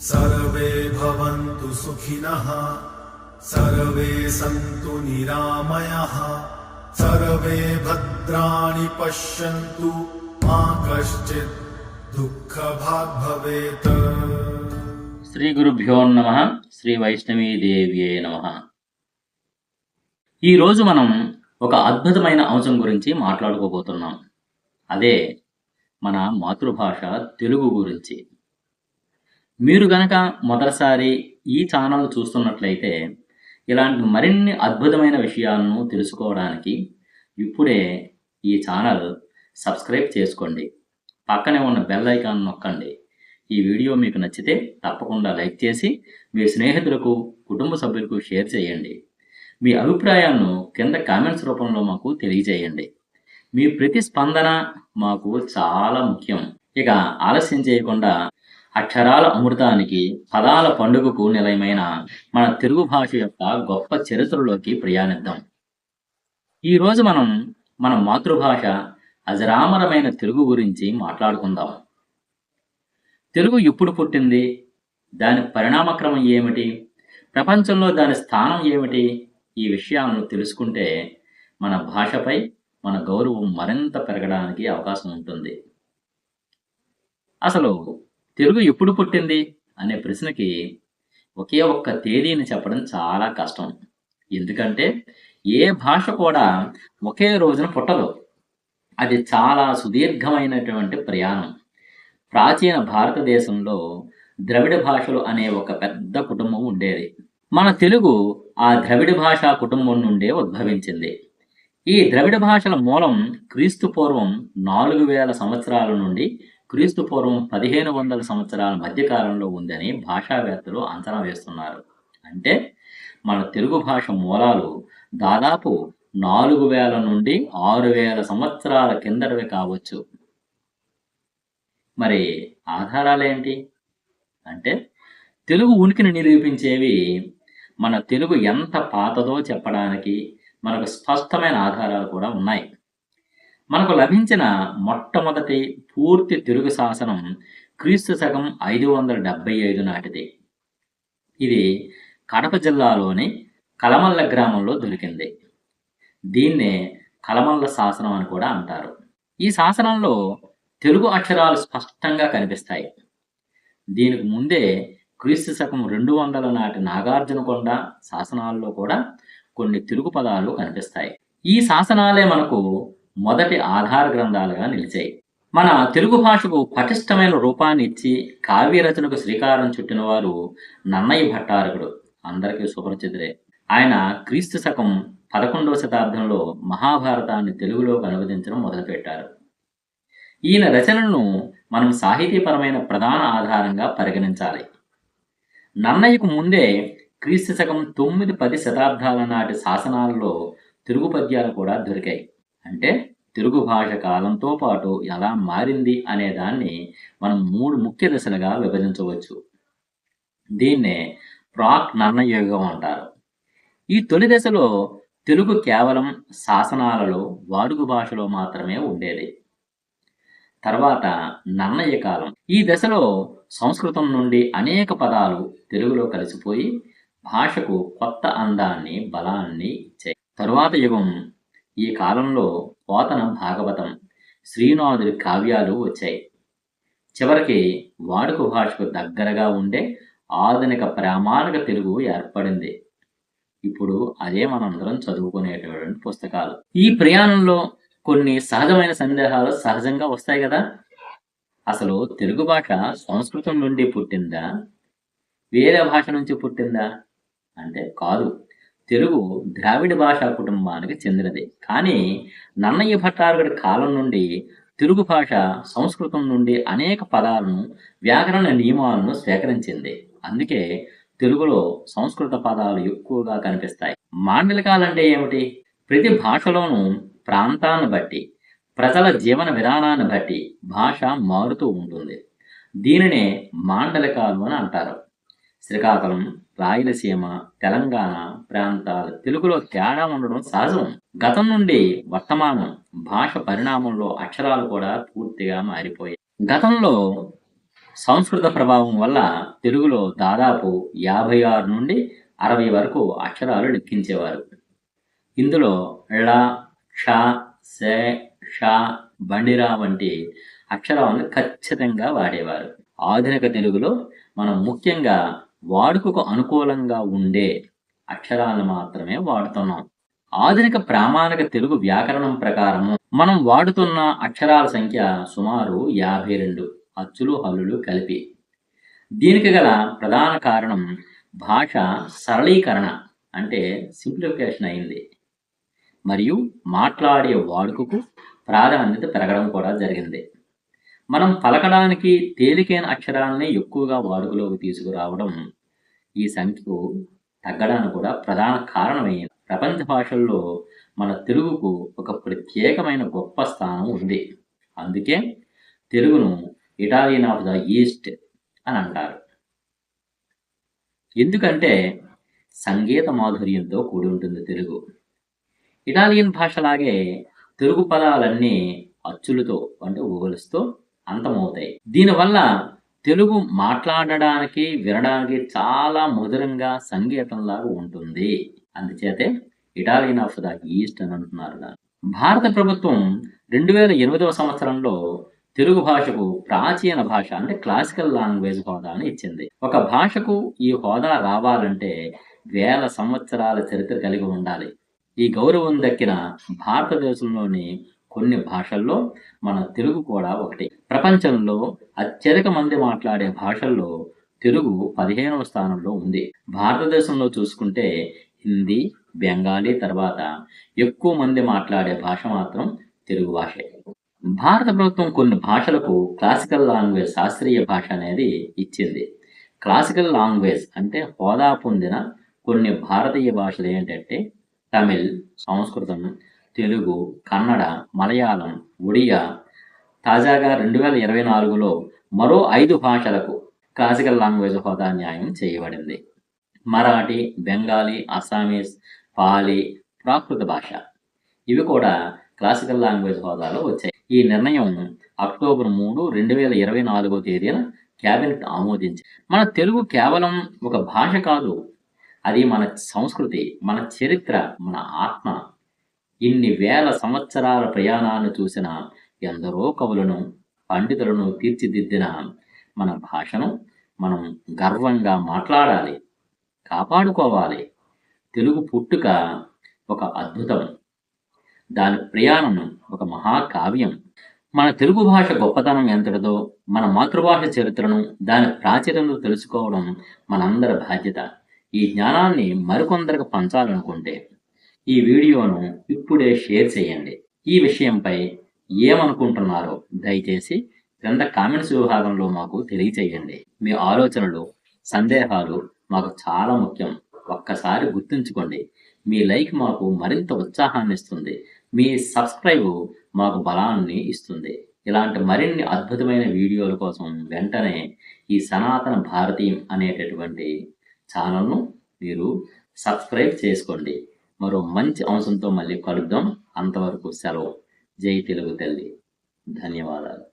सर्वे भवन्तु सुखिनः सर्वे सन्तु निरामयः सर्वे भद्राणि पश्यन्तु मा कश्चित् दुःखभाग् भवेत् శ్రీ గురుభ్యో నమ శ్రీ వైష్ణవీ దేవ్యే నమ ఈరోజు మనం ఒక అద్భుతమైన అంశం గురించి మాట్లాడుకోబోతున్నాం అదే మన మాతృభాష తెలుగు గురించి మీరు గనక మొదటిసారి ఈ ఛానల్ చూస్తున్నట్లయితే ఇలాంటి మరిన్ని అద్భుతమైన విషయాలను తెలుసుకోవడానికి ఇప్పుడే ఈ ఛానల్ సబ్స్క్రైబ్ చేసుకోండి. పక్కనే ఉన్న బెల్ ఐకాన్ నొక్కండి. ఈ వీడియో మీకు నచ్చితే తప్పకుండా లైక్ చేసి మీ స్నేహితులకు కుటుంబ సభ్యులకు షేర్ చేయండి. మీ అభిప్రాయాలను కింద కామెంట్స్ రూపంలో మాకు తెలియజేయండి. మీ ప్రతి స్పందన మాకు చాలా ముఖ్యం. ఇక ఆలస్యం చేయకుండా అక్షరాల అమృతానికి పదాల పండుగకు నిలయమైన మన తెలుగు భాష యొక్క గొప్ప చరిత్రలోకి ప్రయాణిద్దాం. ఈరోజు మనం మన మాతృభాష అజరామరమైన తెలుగు గురించి మాట్లాడుకుందాం. తెలుగు ఎప్పుడు పుట్టింది. దాని పరిణామక్రమం ఏమిటి? ప్రపంచంలో దాని స్థానం ఏమిటి? ఈ విషయాలను తెలుసుకుంటే మన భాషపై మన గౌరవం మరింత పెరగడానికి అవకాశం ఉంటుంది. అసలు తెలుగు ఎప్పుడు పుట్టింది? అనే ప్రశ్నకి ఒకే ఒక్క తేదీని చెప్పడం చాలా కష్టం. ఎందుకంటే ఏ భాష కూడా ఒకే రోజున పుట్టదు. అది చాలా సుదీర్ఘమైనటువంటి ప్రయాణం. ప్రాచీన భారతదేశంలో ద్రవిడ భాషలు అనే ఒక పెద్ద కుటుంబం ఉండేది. మన తెలుగు ఆ ద్రవిడ భాషా కుటుంబం నుండే ఉద్భవించింది. ఈ ద్రవిడ భాషల మూలం క్రీస్తు పూర్వం నాలుగు వేల సంవత్సరాల నుండి క్రీస్తు పూర్వం పదిహేను వందల సంవత్సరాల మధ్యకాలంలో ఉందని భాషావేత్తలు అంచనా వేస్తున్నారు. అంటే మన తెలుగు భాష మూలాలు దాదాపు నాలుగు వేల నుండి ఆరు వేల సంవత్సరాల కిందటవి కావచ్చు. మరి ఆధారాలేంటి అంటే తెలుగు ఉనికిని నిరూపించేవి మన తెలుగు ఎంత పాతదో చెప్పడానికి మనకు స్పష్టమైన ఆధారాలు కూడా ఉన్నాయి. మనకు లభించిన మొట్టమొదటి పూర్తి తెలుగు శాసనం క్రీస్తు శకం ఐదు వందల డెబ్బై ఐదు నాటిది. ఇది కడప జిల్లాలోని కలమల్ల గ్రామంలో దొరికింది. దీన్నే కలమల్ల శాసనం అని కూడా అంటారు. ఈ శాసనంలో తెలుగు అక్షరాలు స్పష్టంగా కనిపిస్తాయి. దీనికి ముందే క్రీస్తు శకం రెండు వందల నాటి నాగార్జునకొండ శాసనాల్లో కూడా కొన్ని తెలుగు పదాలు కనిపిస్తాయి. ఈ శాసనాలే మనకు మొదటి ఆధార గ్రంథాలుగా నిలిచాయి. మన తెలుగు భాషకు పటిష్టమైన రూపాన్ని ఇచ్చి కావ్య రచనకు శ్రీకారం చుట్టిన వారు నన్నయ్య భట్టారకుడు. అందరికీ సుపరిచితుడే ఆయన క్రీస్తు శకం పదకొండవ శతాబ్దంలో మహాభారతాన్ని తెలుగులోకి అనువదించడం మొదలుపెట్టారు. ఈయన రచనలను మనం సాహితీపరమైన ప్రధాన ఆధారంగా పరిగణించాలి. నన్నయ్యకు ముందే క్రీస్తు శకం తొమ్మిది పది శతాబ్దాల నాటి శాసనాలలో తెలుగు పద్యాలు కూడా దొరికాయి. అంటే తెలుగు భాష కాలంతో పాటు ఎలా మారింది అనే దాన్ని మనం మూడు ముఖ్య దశలుగా విభజించవచ్చు. దీన్నే ప్రాక్ నన్నయ అంటారు. ఈ తొలి దశలో తెలుగు కేవలం శాసనాలలో వాడుక భాషలో మాత్రమే ఉండేది. తర్వాత నన్నయ్య కాలం. ఈ దశలో సంస్కృతం నుండి అనేక పదాలు తెలుగులో కలిసిపోయి భాషకు కొత్త అందాన్ని బలాన్ని ఇచ్చాయి. తరువాత యుగం ఈ కాలంలో పోతన భాగవతం శ్రీనాథుడి కావ్యాలు వచ్చాయి. చివరికి వాడుక భాషకు దగ్గరగా ఉండే ఆధునిక ప్రామాణిక తెలుగు ఏర్పడింది. ఇప్పుడు అదే మనందరం చదువుకునేటటువంటి పుస్తకాలు. ఈ ప్రయాణంలో కొన్ని సహజమైన సందేహాలు సహజంగా వస్తాయి కదా? అసలు తెలుగు భాష సంస్కృతం నుండి పుట్టిందా? వేరే భాష నుంచి పుట్టిందా? అంటే కాదు. తెలుగు ద్రావిడ భాషా కుటుంబానికి చెందినది. కానీ నన్నయ్య భట్టారుగడి కాలం నుండి తెలుగు భాష సంస్కృతం నుండి అనేక పదాలను వ్యాకరణ నియమాలను సేకరించింది. అందుకే తెలుగులో సంస్కృత పదాలు ఎక్కువగా కనిపిస్తాయి. మాండలికాలంటే ఏమిటి? ప్రతి భాషలోనూ ప్రాంతాన్ని బట్టి ప్రజల జీవన విధానాన్ని బట్టి భాష మారుతూ ఉంటుంది. దీనినే మాండలికాలు అని అంటారు. శ్రీకాకుళం రాయలసీమ తెలంగాణ ప్రాంతాలు. తెలుగులో తేడా ఉండడం సహజం. గతం నుండి వర్తమానం భాష పరిణామంలో అక్షరాలు కూడా పూర్తిగా మారిపోయాయి. గతంలో సంస్కృత ప్రభావం వల్ల తెలుగులో దాదాపు యాభై ఆరు నుండి అరవై వరకు అక్షరాలు లెక్కించేవారు. ఇందులో ళ క్ష సే ష బండిరా వంటి అక్షరాలను ఖచ్చితంగా వాడేవారు. ఆధునిక తెలుగులో మనం ముఖ్యంగా వాడుకకు అనుకూలంగా ఉండే అక్షరాలను మాత్రమే వాడుతున్నాం. ఆధునిక ప్రామాణిక తెలుగు వ్యాకరణం ప్రకారము మనం వాడుతున్న అక్షరాల సంఖ్య సుమారు యాభై రెండు అచ్చులు హల్లులు కలిపి. దీనికి గల ప్రధాన కారణం భాష సరళీకరణ అంటే సింప్లిఫికేషన్ అయింది. మరియు మాట్లాడే వాడుకకు ప్రాధాన్యత పెరగడం కూడా జరిగింది. మనం పలకడానికి తేలికైన అక్షరాలని ఎక్కువగా వాడుకలోకి తీసుకురావడం ఈ సంఖ్యకు తగ్గడానికి కూడా ప్రధాన కారణమైంది. ప్రపంచ భాషల్లో మన తెలుగుకు ఒక ప్రత్యేకమైన గొప్ప స్థానం ఉంది. అందుకే తెలుగును ఇటాలియన్ ఆఫ్ ద ఈస్ట్ అని అంటారు. ఎందుకంటే సంగీత మాధుర్యంతో కూడి ఉంటుంది తెలుగు. ఇటాలియన్ భాషలాగే తెలుగు పదాలన్నీ అచ్చులతో అంటే ఊగలుస్తూ అంతమవుతాయి. దీనివల్ల తెలుగు మాట్లాడడానికి వినడానికి చాలా మధురంగా సంగీతంలాగా ఉంటుంది. అందుచేతే ఇటాలియన్ ఆఫ్ ద ఈస్ట్ అని అంటున్నారు భారత ప్రభుత్వం రెండు వేల ఎనిమిదవ సంవత్సరంలో తెలుగు భాషకు ప్రాచీన భాష అంటే క్లాసికల్ లాంగ్వేజ్ హోదాను ఇచ్చింది. ఒక భాషకు ఈ హోదా రావాలంటే వేల సంవత్సరాల చరిత్ర కలిగి ఉండాలి. ఈ గౌరవం దక్కిన భారతదేశంలోని కొన్ని భాషల్లో మన తెలుగు కూడా ఒకటి. ప్రపంచంలో అత్యధిక మంది మాట్లాడే భాషల్లో తెలుగు పదిహేనవ స్థానంలో ఉంది. భారతదేశంలో చూసుకుంటే హిందీ బెంగాలీ తర్వాత ఎక్కువ మంది మాట్లాడే భాష మాత్రం తెలుగు భాషే. భారత ప్రభుత్వం కొన్ని భాషలకు క్లాసికల్ లాంగ్వేజ్ శాస్త్రీయ భాష అనేది ఇచ్చింది. క్లాసికల్ లాంగ్వేజ్ అంటే హోదా పొందిన కొన్ని భారతీయ భాషలు ఏంటంటే తమిళ్ సంస్కృతం తెలుగు కన్నడ మలయాళం ఒడియా తాజాగా రెండు వేల ఇరవై నాలుగులో మరో ఐదు భాషలకు క్లాసికల్ లాంగ్వేజ్ హోదా న్యాయం చేయబడింది. మరాఠీ బెంగాలీ అస్సామీస్ పాలి ప్రాకృత భాష ఇవి కూడా క్లాసికల్ లాంగ్వేజ్ హోదాలో వచ్చాయి. ఈ నిర్ణయం అక్టోబర్ మూడు రెండు వేల ఇరవై నాలుగో తేదీన క్యాబినెట్ ఆమోదించి మన తెలుగు కేవలం ఒక భాష కాదు అది మన సంస్కృతి మన చరిత్ర మన ఆత్మ ఇన్ని వేల సంవత్సరాల ప్రయాణాన్ని చూసిన ఎందరో కవులను పండితులను తీర్చిదిద్దిన మన భాషను మనం గర్వంగా మాట్లాడాలి కాపాడుకోవాలి. తెలుగు పుట్టుక ఒక అద్భుతం. దాని ప్రయాణం ఒక మహాకావ్యం. మన తెలుగు భాష గొప్పతనం ఎంతటిదో మన మాతృభాష చరిత్రను దాని ప్రాచుర్యంలో తెలుసుకోవడం మనందరి బాధ్యత. ఈ జ్ఞానాన్ని మరికొందరికి పంచాలనుకుంటే ఈ వీడియోను ఇప్పుడే షేర్ చేయండి. ఈ విషయంపై ఏమనుకుంటున్నారో దయచేసి క్రింద కామెంట్స్ విభాగంలో మాకు తెలియచేయండి. మీ ఆలోచనలు సందేహాలు మాకు చాలా ముఖ్యం. ఒక్కసారి గుర్తుంచుకోండి మీ లైక్ మాకు మరింత ఉత్సాహాన్ని ఇస్తుంది. మీ సబ్స్క్రైబ్ మాకు బలాన్ని ఇస్తుంది. ఇలాంటి మరిన్ని అద్భుతమైన వీడియోల కోసం వెంటనే ఈ సనాతన భారతీయం అనేటటువంటి ఛానల్ను మీరు సబ్స్క్రైబ్ చేసుకోండి. మరో మంచి అంశంతో మళ్ళీ కలుద్దాం. అంతవరకు సెలవు. జై తెలుగు తల్లి. ధన్యవాదాలు.